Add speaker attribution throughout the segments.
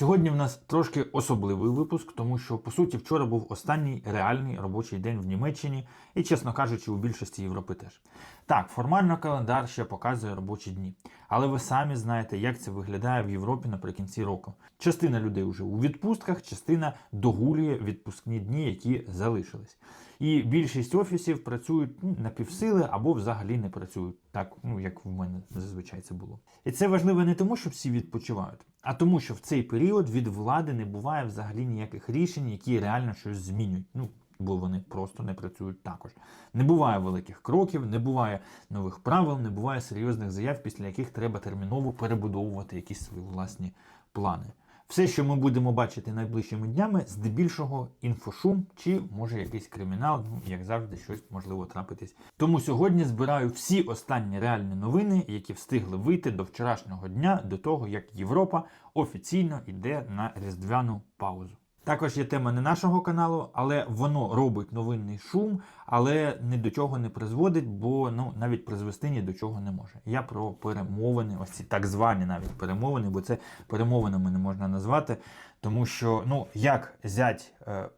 Speaker 1: Сьогодні в нас трошки особливий випуск, тому що по суті вчора був останній реальний робочий день в Німеччині і, чесно кажучи, у більшості Європи теж. Так, формально календар ще показує робочі дні, але ви самі знаєте, як це виглядає в Європі наприкінці року. Частина людей вже у відпустках, частина догулює відпускні дні, які залишились. І більшість офісів працюють ну, на півсили або взагалі не працюють, так ну як в мене зазвичай це було. І це важливо не тому, що всі відпочивають, а тому, що в цей період від влади не буває взагалі ніяких рішень, які реально щось змінюють. Ну бо вони просто не працюють також. Не буває великих кроків, не буває нових правил, не буває серйозних заяв, після яких треба терміново перебудовувати якісь свої власні плани. Все, що ми будемо бачити найближчими днями, здебільшого інфошум чи може якийсь кримінал, ну як завжди, щось можливо трапитись. Тому сьогодні збираю всі останні реальні новини, які встигли вийти до вчорашнього дня, до того як Європа офіційно йде на різдвяну паузу. Також є тема не нашого каналу, але воно робить новинний шум, але ні до чого не призводить, бо ну навіть призвести ні до чого не може. Я про перемовини, ось ці так звані навіть перемовини, бо це перемовинами не можна назвати, тому що ну як зять е,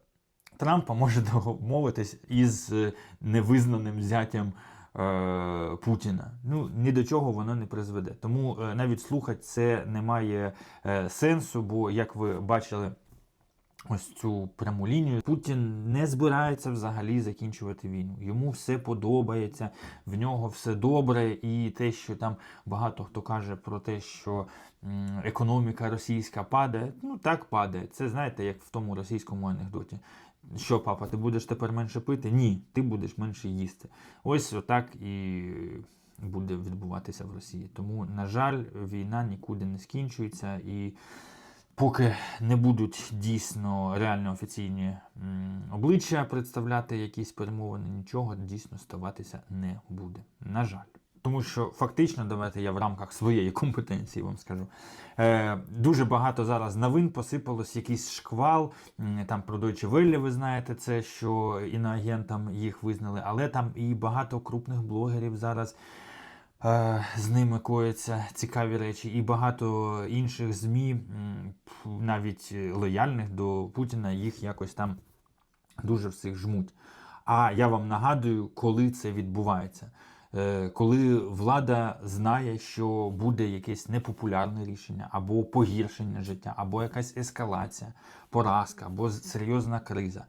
Speaker 1: Трампа може домовитись із е, невизнаним зятям. е, Путіна. Ну ні до чого воно не призведе. Тому е, навіть слухати це не має е, сенсу, бо як ви бачили ось цю пряму лінію. Путін не збирається взагалі закінчувати війну. Йому все подобається, в нього все добре, і те, що там багато хто каже про те, що економіка російська падає, ну так падає. Це знаєте, як в тому російському анекдоті. Що, папа, ти будеш тепер менше пити? Ні, ти будеш менше їсти. Ось отак і буде відбуватися в Росії. Тому, на жаль, війна нікуди не скінчується і. Поки не будуть дійсно реально офіційні обличчя представляти якісь перемовини, нічого дійсно ставатися не буде. На жаль. Тому що фактично, давайте я в рамках своєї компетенції вам скажу. Е, дуже багато зараз новин посипалось, якийсь шквал. Там про Deutsche Welle, ви знаєте, це що іноагентам їх визнали, але там і багато крупних блогерів зараз з ними кояться цікаві речі, і багато інших ЗМІ, навіть лояльних до Путіна, їх якось там дуже всіх жмуть. А я вам нагадую, коли це відбувається. Е, Коли влада знає, що буде якесь непопулярне рішення, або погіршення життя, або якась ескалація, поразка, або серйозна криза.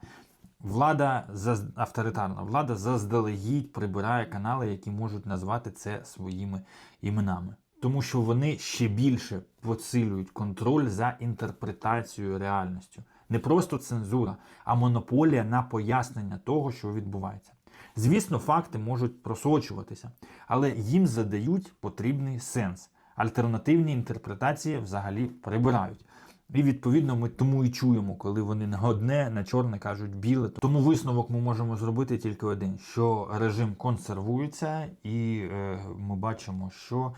Speaker 1: Влада авторитарна влада заздалегідь прибирає канали, які можуть назвати це своїми іменами. Тому що вони ще більше посилюють контроль за інтерпретацією реальністю. Не просто цензура, а монополія на пояснення того, що відбувається. Звісно, факти можуть просочуватися, але їм задають потрібний сенс. Альтернативні інтерпретації взагалі прибирають. І відповідно ми тому і чуємо, коли вони на одне, на чорне кажуть біле. Тому висновок ми можемо зробити тільки один: що режим консервується, і е, ми бачимо, що,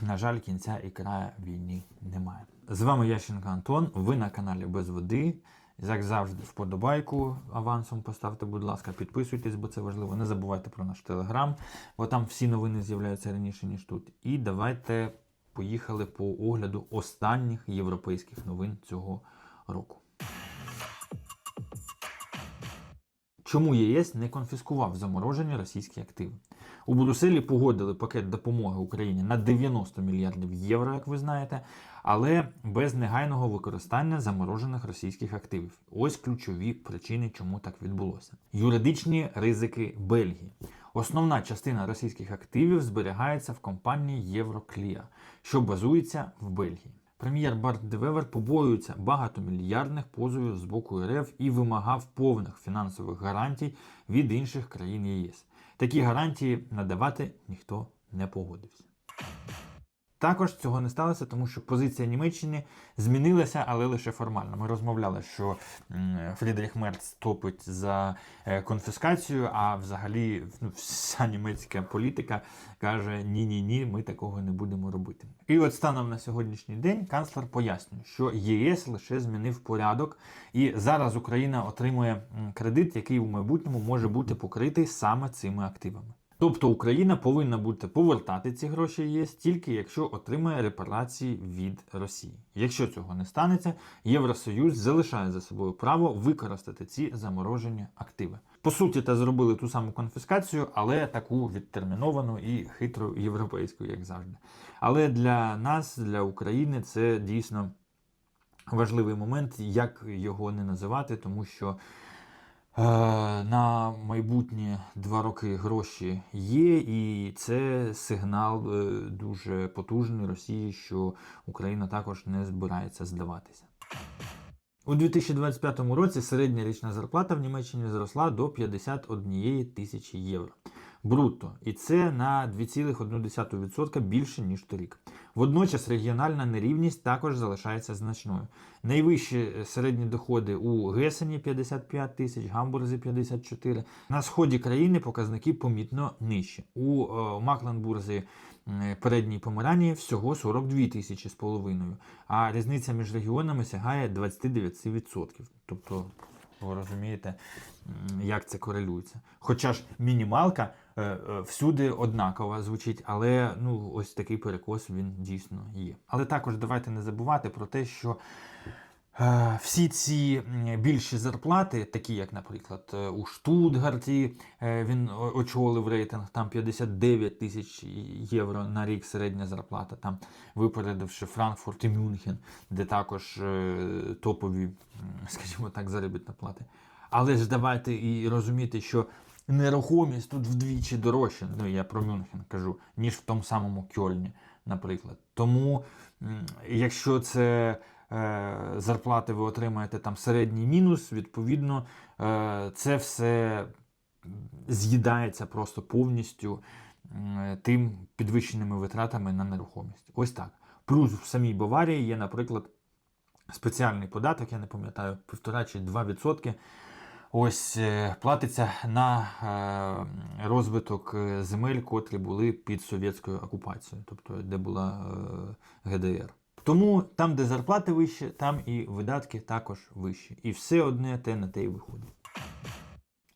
Speaker 1: на жаль, кінця і краю війні немає. З вами Ященко Антон. Ви на каналі Без Води. Як завжди, вподобайку авансом поставте, будь ласка, підписуйтесь, бо це важливо. Не забувайте про наш телеграм, бо там всі новини з'являються раніше, ніж тут. І давайте поїхали по огляду останніх європейських новин цього року. Чому ЄС не конфіскував заморожені російські активи? У Брюсселі погодили пакет допомоги Україні на 90 мільярдів євро, як ви знаєте, але без негайного використання заморожених російських активів. Ось ключові причини, чому так відбулося. Юридичні ризики Бельгії. Основна частина російських активів зберігається в компанії Євроклія, що базується в Бельгії. Прем'єр Барт Девевер побоюється багатомільярдних позовів з боку РФ і вимагав повних фінансових гарантій від інших країн ЄС. Такі гарантії надавати ніхто не погодився. Також цього не сталося, тому що позиція Німеччини змінилася, але лише формально. Ми розмовляли, що Фрідріх Мерц топить за е, конфіскацію, а взагалі ну, вся німецька політика каже: ні-ні ні, ми такого не будемо робити. І от станом на сьогоднішній день канцлер пояснює, що ЄС лише змінив порядок, і зараз Україна отримує кредит, який у майбутньому може бути покритий саме цими активами. Тобто Україна повинна бути повертати ці гроші ЄС тільки якщо отримає репарації від Росії. Якщо цього не станеться, Євросоюз залишає за собою право використати ці заморожені активи. По суті, та зробили ту саму конфіскацію, але таку відтерміновану і хитру європейську, як завжди. Але для нас, для України, це дійсно важливий момент, як його не називати, тому що. Е, На майбутні два роки гроші є, і це сигнал е, дуже потужний Росії, що Україна також не збирається здаватися. У 2025 році середня річна зарплата в Німеччині зросла до 51 тисячі євро брутто, і це на 2,1% більше ніж торік. Водночас регіональна нерівність також залишається значною. Найвищі е, середні доходи у Гесені 55 тисяч, Гамбурзі 54. На сході країни показники помітно нижчі. У е, Макленбурзі передній Померанії всього 42 тисячі з половиною, а різниця між регіонами сягає 29%. Тобто, ви розумієте, як це корелюється. Хоча ж мінімалка е, е, всюди однакова звучить, але ну, ось такий перекос він дійсно є. Але також давайте не забувати про те, що Всі ці більші зарплати, такі як, наприклад, е, у Штутгарті, е, він очолив рейтинг, там 59 тисяч євро на рік середня зарплата, там випередивши Франкфурт і Мюнхен, де також е, топові, скажімо так, заробітні плати. Але ж давайте і розуміти, що нерухомість тут вдвічі дорожча, ну я про Мюнхен кажу, ніж в тому самому Кьольні, наприклад. Тому, якщо це е, зарплати ви отримаєте там середній мінус, відповідно, е, це все з'їдається просто повністю тим підвищеними витратами на нерухомість. Ось так. Плюс в самій Баварії є, наприклад, спеціальний податок, я не пам'ятаю, півтора чи 2%. Ось е, платиться на е, розвиток е, земель, котрі були під совєтською окупацією, тобто де була е, ГДР. Тому там, де зарплати вищі, там і видатки також вищі. І все одне те на те й виходить.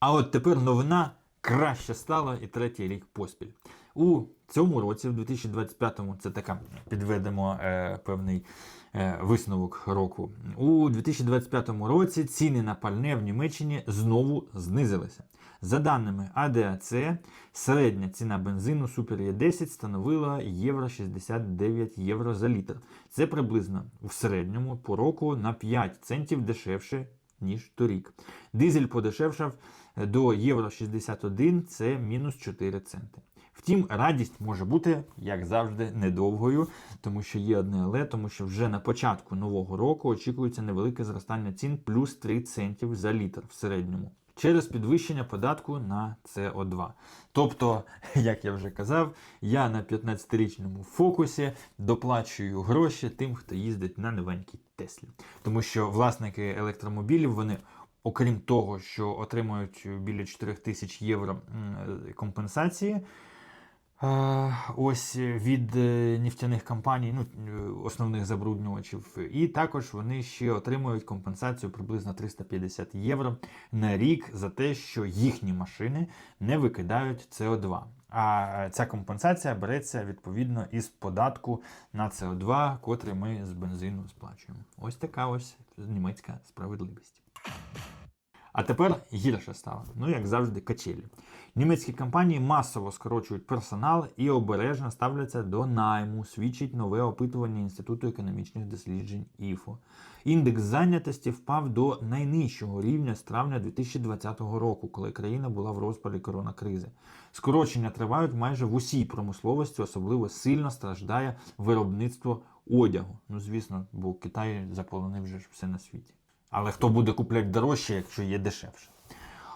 Speaker 1: А от тепер новина краще стала і третій рік поспіль. У цьому році, в 2025-му, це така підведемо е, певний е, висновок року. У 2025 році ціни на пальне в Німеччині знову знизилися. За даними АДАЦ, середня ціна бензину Super E10 становила євро 69 євро за літр. Це приблизно в середньому по року на 5 центів дешевше, ніж торік. Дизель подешевшав до євро 61, це мінус 4 центи. Втім, радість може бути, як завжди, недовгою, тому що є одне але, тому що вже на початку нового року очікується невелике зростання цін плюс 3 центів за літр в середньому. Через підвищення податку на СО2. Тобто, як я вже казав, я на 15-річному фокусі доплачую гроші тим, хто їздить на новенькій Теслі. Тому що власники електромобілів, вони, окрім того, що отримують біля 4 тисяч євро компенсації, Е, Ось від е, нефтяних компаній, ну, е, основних забруднювачів, і також вони ще отримують компенсацію приблизно 350 євро на рік за те, що їхні машини не викидають СО2. А ця компенсація береться відповідно із податку на СО2, котрий ми з бензину сплачуємо. Ось така ось німецька справедливість. А тепер гірше стало. Ну, як завжди, качелі. Німецькі компанії масово скорочують персонал і обережно ставляться до найму, свідчить нове опитування Інституту економічних досліджень ІФО. Індекс зайнятості впав до найнижчого рівня з травня 2020 року, коли країна була в розпалі коронакризи. Скорочення тривають майже в усій промисловості, особливо сильно страждає виробництво одягу. Ну, звісно, бо Китай заполонив вже все на світі. Але хто буде купляти дорожче, якщо є дешевше?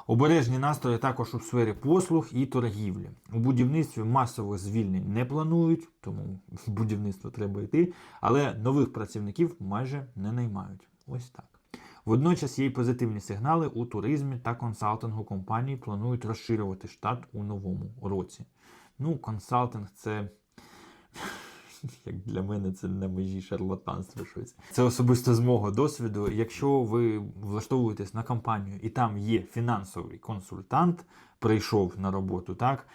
Speaker 1: Обережні настрої також у сфері послуг і торгівлі. У будівництві масових звільнень не планують, тому в будівництво треба йти, але нових працівників майже не наймають. Ось так. Водночас є й позитивні сигнали у туризмі та консалтингу компанії планують розширювати штат у новому році. Ну, консалтинг це. Як для мене це на межі шарлатанства щось. Це особисто з мого досвіду. Якщо ви влаштовуєтесь на компанію і там є фінансовий консультант, прийшов на роботу, так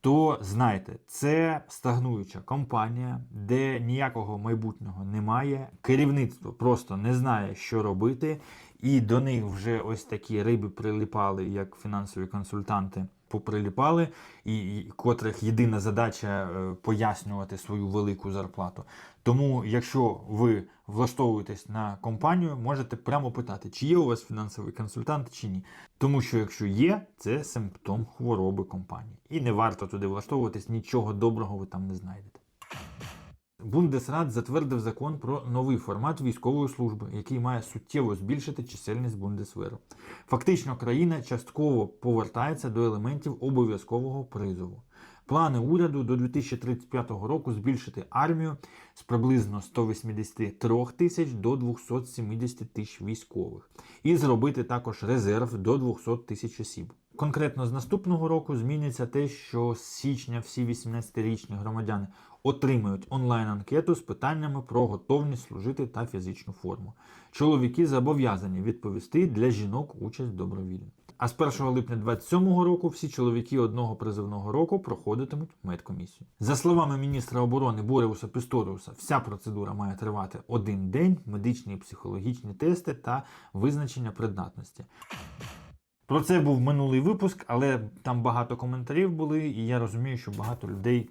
Speaker 1: то знайте, це стагнуюча компанія, де ніякого майбутнього немає. Керівництво просто не знає, що робити, і до них вже ось такі риби прилипали, як фінансові консультанти. Поприліпали, і, котрих єдина задача е, пояснювати свою велику зарплату. Тому, якщо ви влаштовуєтесь на компанію, можете прямо питати, чи є у вас фінансовий консультант чи ні. Тому що якщо є, це симптом хвороби компанії. І не варто туди влаштовуватись, нічого доброго ви там не знайдете. Бундесрат затвердив закон про новий формат військової служби, який має суттєво збільшити чисельність Бундесверу. Фактично, країна частково повертається до елементів обов'язкового призову. Плани уряду до 2035 року збільшити армію з приблизно 183 тисяч до 270 тисяч військових і зробити також резерв до 200 тисяч осіб. Конкретно з наступного року зміниться те, що з січня всі 18-річні громадяни отримають онлайн-анкету з питаннями про готовність служити та фізичну форму. Чоловіки зобов'язані відповісти для жінок участь добровільно. А з 1 липня 2027 року всі чоловіки одного призивного року проходитимуть медкомісію. За словами міністра оборони Боревуса Пісторіуса, вся процедура має тривати один день, медичні і психологічні тести та визначення придатності. Про це був минулий випуск, але там багато коментарів були, і я розумію, що багато людей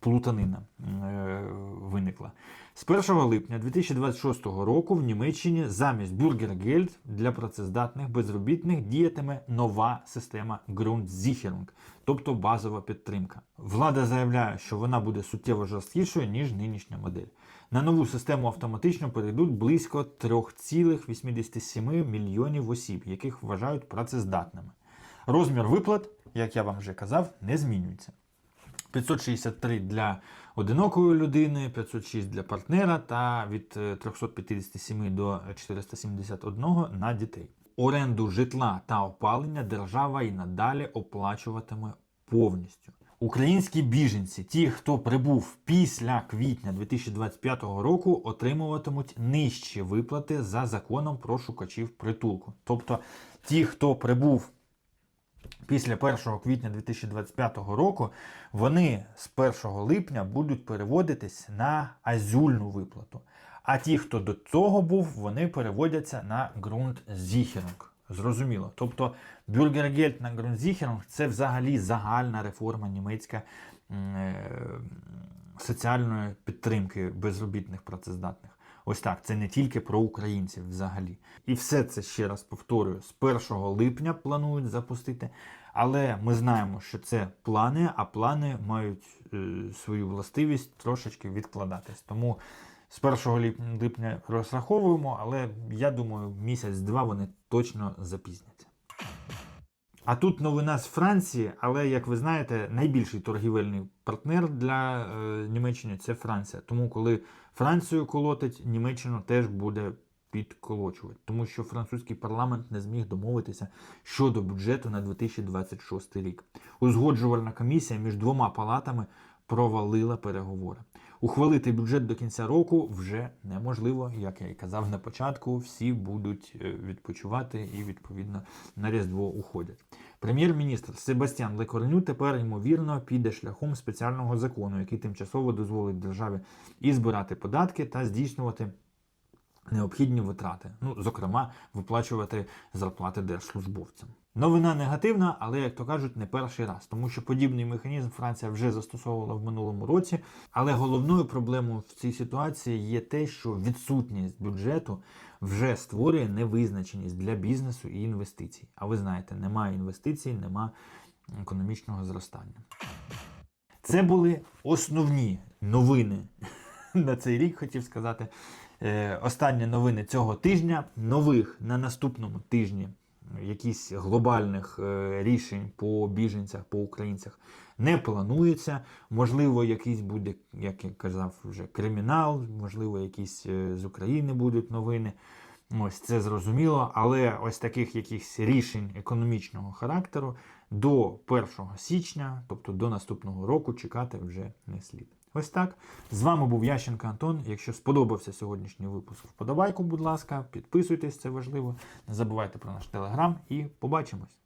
Speaker 1: плутанина е, виникла. З 1 липня 2026 року в Німеччині замість Bürgergeld для працездатних безробітних діятиме нова система Grundsicherung, тобто базова підтримка. Влада заявляє, що вона буде суттєво жорсткішою, ніж нинішня модель. На нову систему автоматично перейдуть близько 3,87 мільйонів осіб, яких вважають працездатними. Розмір виплат, як я вам вже казав, не змінюється. 563 для одинокої людини, 506 для партнера та від е, 357 до 471 на дітей. Оренду житла та опалення держава і надалі оплачуватиме повністю. Українські біженці, ті, хто прибув після квітня 2025 року, отримуватимуть нижчі виплати за законом про шукачів притулку. Тобто ті, хто прибув після 1 квітня 2025 року, вони з 1 липня будуть переводитись на азюльну виплату. А ті, хто до цього був, вони переводяться на ґрунтзіхерунг. Зрозуміло. Тобто Бюргергельд на ґрунтзіхерунг – це взагалі загальна реформа німецька е, соціальної підтримки безробітних працездатних. Ось так, це не тільки про українців взагалі. І все це ще раз повторюю: з 1 липня планують запустити. Але ми знаємо, що це плани, а плани мають е, свою властивість трошечки відкладатись. Тому з 1 лип- липня розраховуємо, але я думаю, місяць-два вони точно запізняться. А тут новина з Франції, але як ви знаєте, найбільший торгівельний партнер для е, Німеччини це Франція. Тому коли Францію колотить, Німеччину теж буде підколочувати, тому що французький парламент не зміг домовитися щодо бюджету на 2026 рік. Узгоджувальна комісія між двома палатами провалила переговори. Ухвалити бюджет до кінця року вже неможливо, як я і казав на початку. Всі будуть е, відпочивати і відповідно на різдво уходять. Прем'єр-міністр Себастьян Лекорню тепер ймовірно піде шляхом спеціального закону, який тимчасово дозволить державі і збирати податки та здійснювати необхідні витрати, ну, зокрема, виплачувати зарплати держслужбовцям. Новина негативна, але, як то кажуть, не перший раз, тому що подібний механізм Франція вже застосовувала в минулому році. Але головною проблемою в цій ситуації є те, що відсутність бюджету вже створює невизначеність для бізнесу і інвестицій. А ви знаєте, немає інвестицій, немає економічного зростання. Це були основні новини на цей рік, хотів сказати. Е, Останні новини цього тижня. Нових на наступному тижні якісь глобальних е, рішень по біженцях, по українцях не планується. Можливо, якийсь буде, як я казав, вже кримінал, можливо, якісь е, з України будуть новини. Ось це зрозуміло, але ось таких якихось рішень економічного характеру до 1 січня, тобто до наступного року, чекати вже не слід. Ось так. З вами був Ященко Антон. Якщо сподобався сьогоднішній випуск, вподобайку, будь ласка, підписуйтесь, це важливо. Не забувайте про наш телеграм і побачимось.